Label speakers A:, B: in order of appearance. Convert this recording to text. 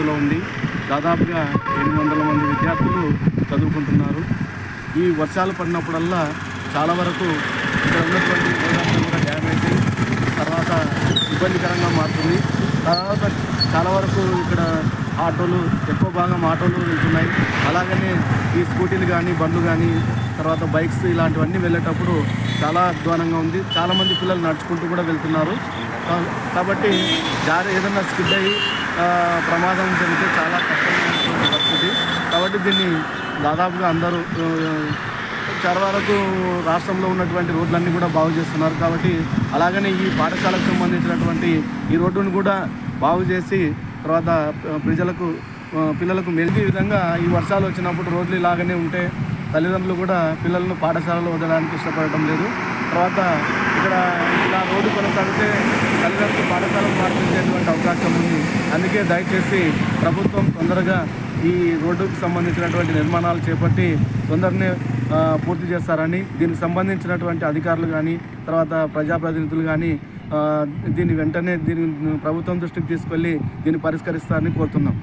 A: ఉంది. దాదాపుగా ఎనిమిది వందల మంది విద్యార్థులు చదువుకుంటున్నారు. ఈ వర్షాలు పడినప్పుడల్లా చాలా వరకు ఇక్కడ ఉన్నటువంటి కూడా డ్యామేజ్ అయ్యి తర్వాత ఇబ్బందికరంగా మారుతుంది. తర్వాత చాలా వరకు ఇక్కడ ఆటోలు ఎక్కువ భాగం ఆటోలు వెళ్తున్నాయి. అలాగనే ఈ స్కూటీలు కానీ బండ్లు కానీ తర్వాత బైక్స్ ఇలాంటివన్నీ వెళ్ళేటప్పుడు చాలా అధ్వానంగా ఉంది. చాలామంది పిల్లలు నడుచుకుంటూ కూడా వెళ్తున్నారు. కాబట్టి దారి ఏదైనా స్కిడ్ అయ్యి ప్రమాదం జరిగితే చాలా కష్టమైనటువంటి పరిస్థితి. కాబట్టి దీన్ని దాదాపుగా అందరూ ఆ, చాలా వరకు రాష్ట్రంలో ఉన్నటువంటి రోడ్లన్నీ కూడా బాగు చేస్తున్నారు. కాబట్టి అలాగనే ఈ పాఠశాలకు సంబంధించినటువంటి ఈ రోడ్డును కూడా బాగు చేసి తర్వాత ప్రజలకు పిల్లలకు మెలిగి విధంగా ఈ వర్షాలు వచ్చినప్పుడు రోడ్లు ఇలాగనే ఉంటే తల్లిదండ్రులు కూడా పిల్లలను పాఠశాలలో వదలడానికి ఇష్టపడటం లేదు. తర్వాత ఇక్కడ ఇలా రోడ్డు కొనసాగితే తల్లిదండ్రులు పాఠశాలకు మార్చేటువంటి అవకాశం ఉంది. అందుకే దయచేసి ప్రభుత్వం తొందరగా ఈ రోడ్డుకు సంబంధించినటువంటి నిర్మాణాలు చేపట్టి తొందరనే పూర్తి చేస్తారని దీనికి సంబంధించినటువంటి అధికారులు కానీ తర్వాత ప్రజాప్రతినిధులు కానీ దీన్ని వెంటనే దీని ప్రభుత్వం దృష్టికి తీసుకెళ్ళి దీన్ని పరిష్కరిస్తారని కోరుతున్నాం.